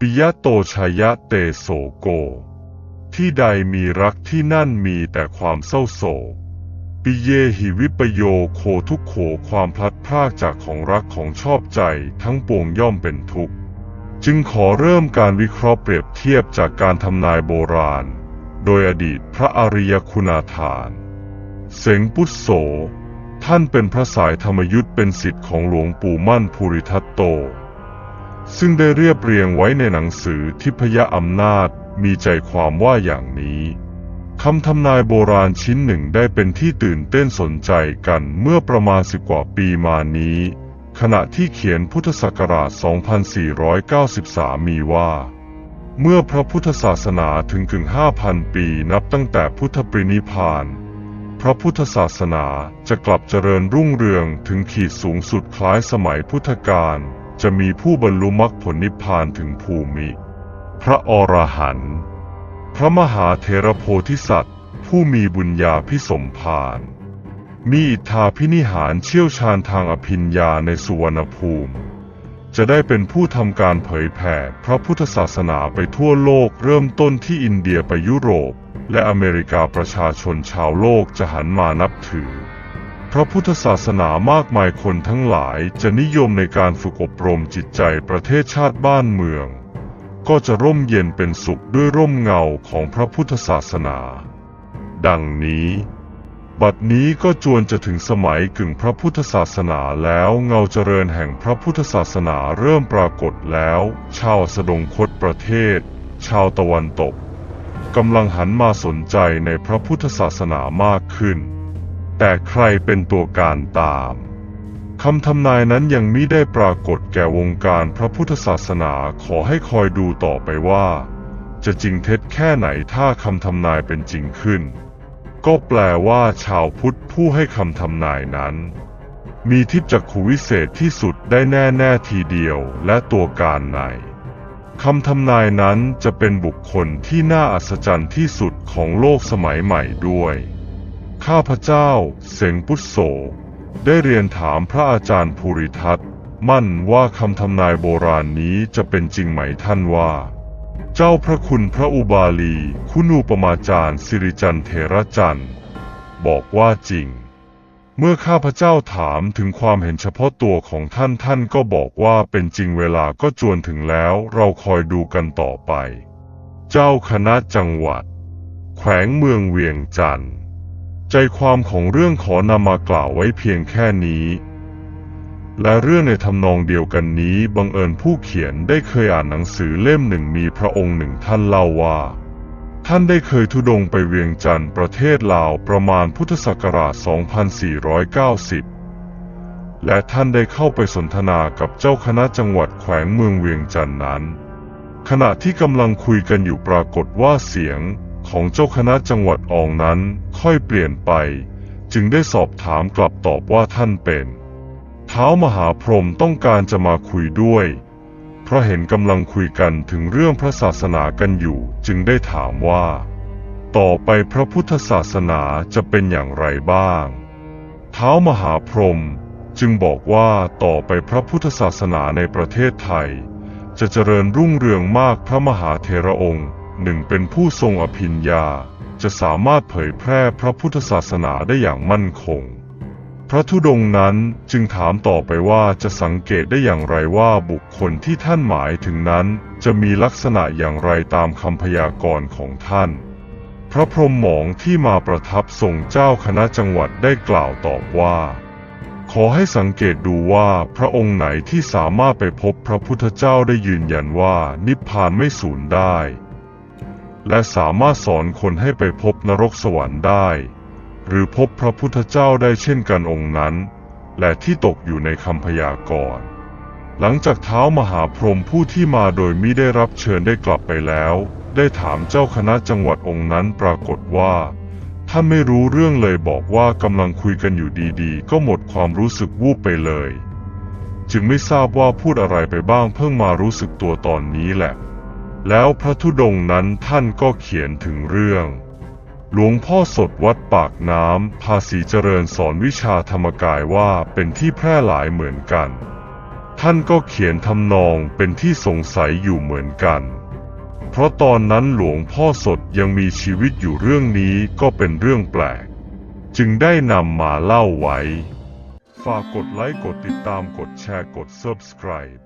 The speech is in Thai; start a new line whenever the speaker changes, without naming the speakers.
ปิยะโตชยะเตโสโก ที่ใดมีรักที่นั่นมีแต่ความเศร้าโศก ปิเยหิวิปโยโคทุกโขความพลัดพรากจากของรักของชอบใจทั้งปวงย่อมเป็นทุกข์ จึงขอเริ่มการวิเคราะห์เปรียบเทียบจากการทำนายโบราณ โดยอดีตพระอริยคุณาทาน เสงปุตโส ท่านเป็นพระสายธรรมยุทธเป็นสิทธิ์ของหลวงปู่มั่นภูริทัตโต ซึ่งได้เรียบเรียงไว้ในหนังสือทิพยอำนาจมีใจความว่าอย่างนี้คำทำนายโบราณชิ้นหนึ่งได้เป็นที่ตื่นเต้นสนใจกันเมื่อประมาณสิบกว่าปีมานี้ ขณะที่เขียนพุทธศักราช 2493 มีว่า เมื่อพระพุทธศาสนาถึงถึง5,000 ปีนับตั้งแต่พุทธปรินิพานพระพุทธศาสนาจะกลับเจริญรุ่งเรืองถึงขีดสูงสุดคล้ายสมัยพุทธกาล จะมีผู้บรรลุมรรคผลนิพพานถึงภูมิ พระอรหันต์พระมหาเถรโพธิสัตว์ ผู้มีบุญญาพิสมภารมีอิทธาพินิหารเชี่ยวชาญทางอภิญญาในสุวรรณภูมิ จะได้เป็นผู้ทำการเผยแผ่พระพุทธศาสนาไปทั่วโลกเริ่มต้นที่อินเดียไปยุโรป และอเมริกาประชาชนชาวโลกจะหันมานับถือ ระพุทธศาสนามากมายคนทั้งหลายจะนิยมในการฝึกอบรมจิตใจประเทศชาติบ้านเมือง ก็จะร่มเย็นเป็นสุขด้วยร่มเงาของพระพุทธศาสนา ดังนี้ บัดนี้ก็จวนจะถึงสมัยกึ่งพระพุทธศาสนาแล้วเงาเจริญแห่งพระพุทธศาสนาเริ่มปรากฏแล้ว ชาวสดงคตประเทศ ชาวตะวันตกกำลังหันมาสนใจในพระพุทธศาสนามากขึ้น แต่ใครเป็นตัวการตามคำทำนายนั้นยังมิได้ปรากฏแก่วงการพระพุทธศาสนาขอให้คอยดูต่อไปว่า จะจริงเท็จแค่ไหนถ้าคำทำนายเป็นจริงขึ้น ก็แปลว่าชาวพุทธผู้ให้คำทำนายนั้น มีทิพจักขุวิเศษที่สุดได้แน่แน่ทีเดียวและตัวการในคำทำนายนั้นจะเป็นบุคคลที่น่าอัศจรรย์ที่สุดของโลกสมัยใหม่ด้วย ข้าพเจ้า เสงปุตโส ได้เรียนถามพระอาจารย์ภูริทัตมั่นว่าคำทำนายโบราณนี้จะเป็นจริงไหมท่านว่า เจ้าพระคุณพระอุบาลี คุณูปมาจารย์สิริจันเทระจันทร์บอกว่าจริง เมื่อข้าพเจ้าถามถึงความเห็นเฉพาะตัวของท่านท่านก็บอกว่าเป็นจริงเวลาก็จวนถึงแล้วเราคอยดูกันต่อไป เจ้าคณะจังหวัด แขวงเมืองเวียงจันทร์ ใจความของเรื่องขอนำมากล่าวไว้เพียงแค่นี้ และเรื่องในทำนองเดียวกันนี้บังเอิญผู้เขียนได้เคยอ่านหนังสือเล่มหนึ่งมีพระองค์หนึ่งท่านเล่าว่า ท่านได้เคยทุดงไปเวียงจันทร์ประเทศลาวประมาณพุทธศักราช 2490 และท่านได้เข้าไปสนทนากับเจ้าคณะจังหวัดแขวงเมืองเวียงจันทร์นั้น ขณะที่กำลังคุยกันอยู่ปรากฏว่าเสียง ของเจ้าคณะจังหวัดอองนั้นค่อยเปลี่ยนไป จึงได้สอบถามกลับตอบว่าท่านเป็นเท้ามหาพรหมต้องการจะมาคุยด้วย เพราะเห็นกำลังคุยกันถึงเรื่องพระศาสนากันอยู่จึงได้ถามว่า ต่อไปพระพุทธศาสนาจะเป็นอย่างไรบ้างเท้ามหาพรหมจึงบอกว่าต่อไปพระพุทธศาสนาในประเทศไทย จะเจริญรุ่งเรืองมากพระมหาเถระองค์ หนึ่งเป็นผู้ทรงอภิญญา จะสามารถเผยแพร่พระพุทธศาสนาได้อย่างมั่นคง พระธุดงค์นั้นจึงถามต่อไปว่าจะสังเกตได้อย่างไรว่าบุคคลที่ท่านหมายถึงนั้นจะมีลักษณะอย่างไรตามคำพยากรณ์ของท่าน พระพรหมหมองที่มาประทับทรงเจ้าคณะจังหวัดได้กล่าวตอบว่าขอให้สังเกตดูว่าพระองค์ไหนที่สามารถไปพบพระพุทธเจ้าได้ยืนยันว่านิพพานไม่สูญได้ และสามารถสอนคนให้ไปพบนรกสวรรค์ได้ หรือพบพระพุทธเจ้าได้เช่นกันองค์นั้น และที่ตกอยู่ในคำพยากรณ์หลังจากเท้ามหาพรหมผู้ที่มาโดยมิได้รับเชิญได้กลับไปแล้ว ได้ถามเจ้าคณะจังหวัดองค์นั้นปรากฏว่าท่านไม่รู้เรื่องเลยบอกว่ากำลังคุยกันอยู่ดีๆ ก็หมดความรู้สึกวูบไปเลย จึงไม่ทราบว่าพูดอะไรไปบ้างเพิ่งมารู้สึกตัวตอนนี้แหละ แล้วพระธุดงค์นั้นท่านก็เขียนถึงเรื่อง หลวงพ่อสดวัดปากน้ำภาษีเจริญสอนวิชาธรรมกายว่าเป็นที่แพร่หลายเหมือนกัน ท่านก็เขียนทำนองเป็นที่สงสัยอยู่เหมือนกัน เพราะตอนนั้นหลวงพ่อสดยังมีชีวิตอยู่เรื่องนี้ก็เป็นเรื่องแปลก จึงได้นำมาเล่าไว้ ฝากกดไลค์กดติดตามกดแชร์กด Subscribe